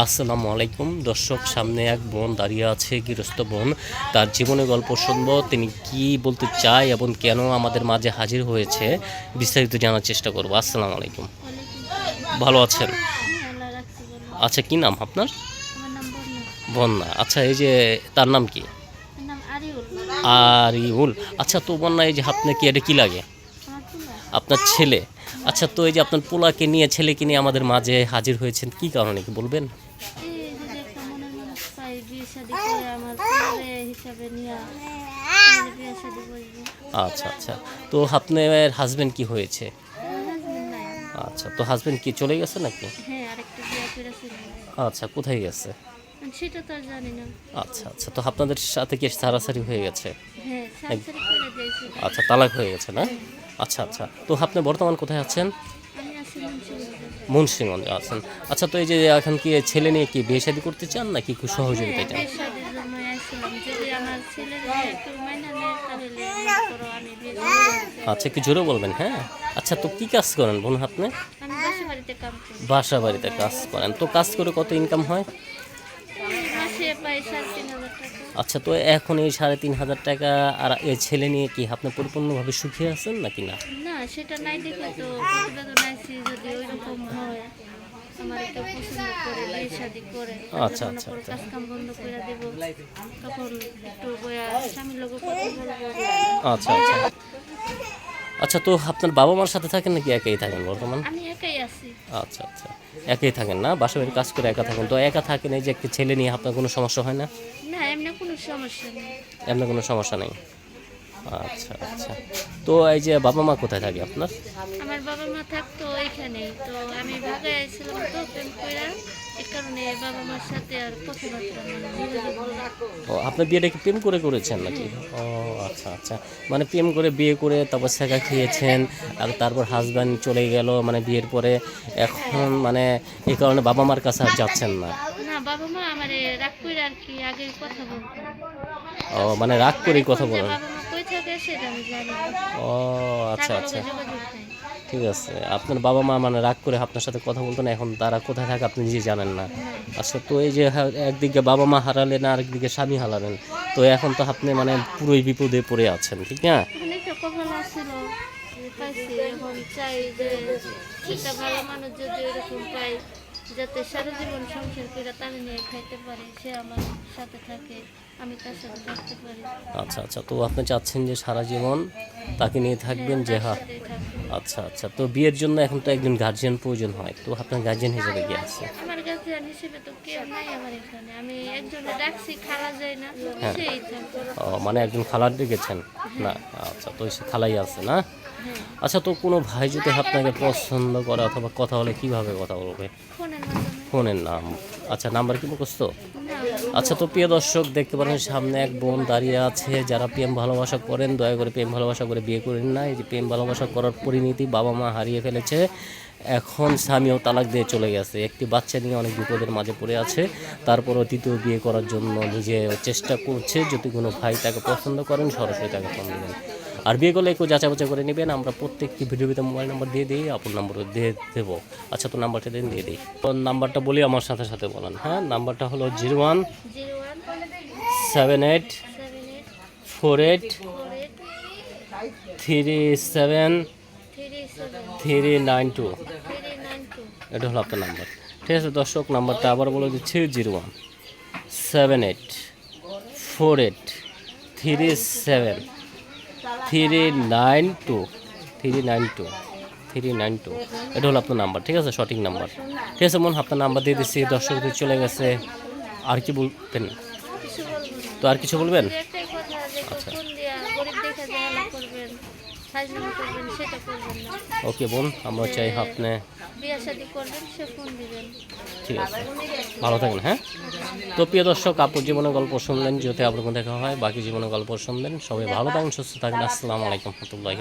আসসালামু আলাইকুম। দর্শক, সামনে এক বোন দাঁড়িয়ে আছে, গৃহস্থ বোন। তার জীবনে গল্প শুনব, তিনি কি বলতে চায় এবং কেন আমাদের মাঝে হাজির হয়েছে, বিস্তারিত জানার চেষ্টা করব। আসসালামু আলাইকুম। ভালো আছেন? আচ্ছা কি নাম আপনার? বন্যা। আচ্ছা এই যে তার নাম কি? আরিউল। আচ্ছা তো বন্যা, এই যে আপনি কি এটা কি লাগে? আপনার ছেলে। আচ্ছা তো এই যে আপনার পোলাকে নিয়ে, ছেলেকে নিয়ে আমাদের মাঝে হাজির হয়েছেন, কি কারণে কি বলবেন এই যদি একটা মনের মানুষ পাই বিয়ে শাদি করে আমার ছেলে হিসাবে নিয়ে বিয়ে শাদি করব আচ্ছা আচ্ছা। তো আপনার হাজবেন্ড কি হয়েছে? আচ্ছা তো হাজবেন্ড কি চলে গেছে নাকি? হ্যাঁ আরেকটা বিয়ে করেছিল আচ্ছা কোথায় গেছে? সেটা তো জানি না। আচ্ছা আচ্ছা। তো আপনাদের সাথে কি সারাসারি হয়ে গেছে? হ্যাঁ করে আচ্ছা তালাক হয়ে গেছে না? আচ্ছা আচ্ছা। তো আপনি বর্তমান কোথায় আছেন? আমি আছি মুন্সিগঞ্জে আছেন। আচ্ছা তো এই যে এখন কি ছেলে নিয়ে কি বিয়ে শাদি করতে চান নাকি কি সহযোগিতা চান? একটু। আচ্ছা কি জোরে বলবেন হ্যাঁ? আচ্ছা তো কি কাজ করেন বোন আপনি? বাসা বাড়িতে কাজ করেন। তো কাজ করে কত ইনকাম হয় মাসে পাই সাড়ে তিন হাজার টাকা আচ্ছা তো এখন এই সাড়ে তিন হাজার টাকা আর এই ছেলে নিয়ে কি আপনি পরিপূর্ণভাবে সুখী আছেন নাকি না? না সেটা নাই দেখে তো যদি ওই রকম হয় আচ্ছা, আচ্ছা, আচ্ছা। বলব আচ্ছা। আচ্ছা তো আপনার বাবা মার সাথে থাকেন নাকি একাই থাকেন বর্তমান? আমি একাই আছি। আচ্ছা আচ্ছা। একাই থাকেন না? বাসা বাড়ির কাজ করে একা থাকেন। তো একা থাকেন এই যে একটা ছেলে নিয়ে আপনার কোনো সমস্যা হয় না? না এমনি কোনো সমস্যা নেই। এমনি কোনো সমস্যা নেই। আচ্ছা আচ্ছা। তো এই যে বাবা মা কোথায় থাকে আপনার? আমার বাবা মা থাকতো এখানেই তো আমি ভাগায় আইছিলাম তো প্রেম কইরা। এই কারণে বাবা মার সাথে আর কথাবার্তা ও আপনার বিয়েটা কি প্রেম করে করেছেন নাকি? ও আচ্ছা আচ্ছা। মানে প্রেম করে বিয়ে করে তারপর শেখা খেয়েছেন আর তারপর হাজব্যান্ড চলে গেল মানে বিয়ের পরে। এখন মানে এই কারণে বাবা মার কাছে আর যাচ্ছেন না। না বাবা মা আমারে রাগ করে আর কি আগে কথা বলতো। ও মানে রাগ করেই কথা বলেন। ও আচ্ছা আচ্ছা। ঠিক আছে। আপনার বাবা মা মানে রাগ করে আপনার সাথে কথা বলতো না এখন তারা কোথায় থাকে আপনি নিজে জানেন না। আচ্ছা তো এই যে একদিকে বাবা মা হারালেন আর একদিকে স্বামী হারালেন তো এখন তো আপনি মানে পুরোই বিপদে পড়ে আছেন ঠিক না? চাই যে ভালো মানুষ যদি এরকম পাই যাতে সারা জীবন সংসার করে তার নিয়ে খাইতে পারে সে আমার সাথে থাকে আমি তার সাথে থাকতে পারি। আচ্ছা আচ্ছা তো আপনি চাচ্ছেন যে সারা জীবন তাকে নিয়ে থাকবেন যে হ্যাঁ আচ্ছা আচ্ছা তো বিয়ের জন্য এখন তো একজন গার্জিয়ান প্রয়োজন হয় তো আপনার গার্জিয়ান হিসেবে কি আছে? আমার গার্জিয়ান হিসেবে তো কেউ নাই আমার এখানে। আমি একজনে ডাকছি খালা যায় না হ্যাঁ। সেই ও মানে একজন খালার ডেকেছেন? না আচ্ছা তো সে খালাই আছে না? আচ্ছা তো কোনো ভাই যদি আপনাকে পছন্দ করে অথবা কথা হলে কীভাবে কথা বলবে? ফোনের নাম। আচ্ছা নাম্বার কি মুখস্ত আচ্ছা তো প্রিয় দর্শক দেখতে পারেন সামনে এক বোন দাঁড়িয়ে আছে। যারা প্রেম ভালোবাসা করেন দয়া করে প্রেম ভালোবাসা করে বিয়ে করেন না। এই যে প্রেম ভালোবাসা করার পরিণতি বাবা মা হারিয়ে ফেলেছে। এখন স্বামীও তালাক দিয়ে চলে গেছে। একটি বাচ্চা নিয়ে অনেক বিপদের মাঝে পড়ে আছে। তারপরও তৃতীয় বিয়ে করার জন্য নিজে চেষ্টা করছে। যদি কোনো ভাই তাকে পছন্দ করেন সরাসরি তাকে ফোন দেবেন। আর বিয়ে করলে একটু যাচাই বাছাই করে নেবেন আমরা প্রত্যেকটি ভিডিওতে মোবাইল নাম্বার দিয়ে দিই, আপন নাম্বার দিয়ে দেবো। আচ্ছা তো নাম্বারটা দিন, দিয়ে দিই। নাম্বারটা বলি, আমার সাথে সাথে বলেন। হ্যাঁ নাম্বারটা হলো zero one seven eight four eight three seven three nine two. এটা হলো আপনার নাম্বার। ঠিক আছে, দর্শক, নাম্বারটা আবার বলে দিচ্ছি, zero one seven eight four eight three seven. Three nine two, three nine two, three nine two. এটা হলো আপনার নাম্বার, ঠিক আছে? সঠিক নাম্বার। ঠিক আছে, মন, আপনার নাম্বার দিয়ে দিচ্ছি দর্শকদের চলে গেছে, আর কি বলবেন? তো আর কিছু বলবেন? আচ্ছা। ফোন দিয়া গরিব দেখা যে হেলা করবেন ফাইজলামি করবেন সেটা করবেন না ওকে বোন আমরা চাই আপনি ঠিক আছে। ভালো থাকেন হ্যাঁ? তো প্রিয় দর্শক আপুর জীবনে গল্প শুনলেন যদি আপনার দেখা হয় বাকি জীবনে গল্প শুনবেন। সবাই ভালো থাকেন সুস্থ থাকেন আসসালামু আলাইকুম রহমতুল্লাহ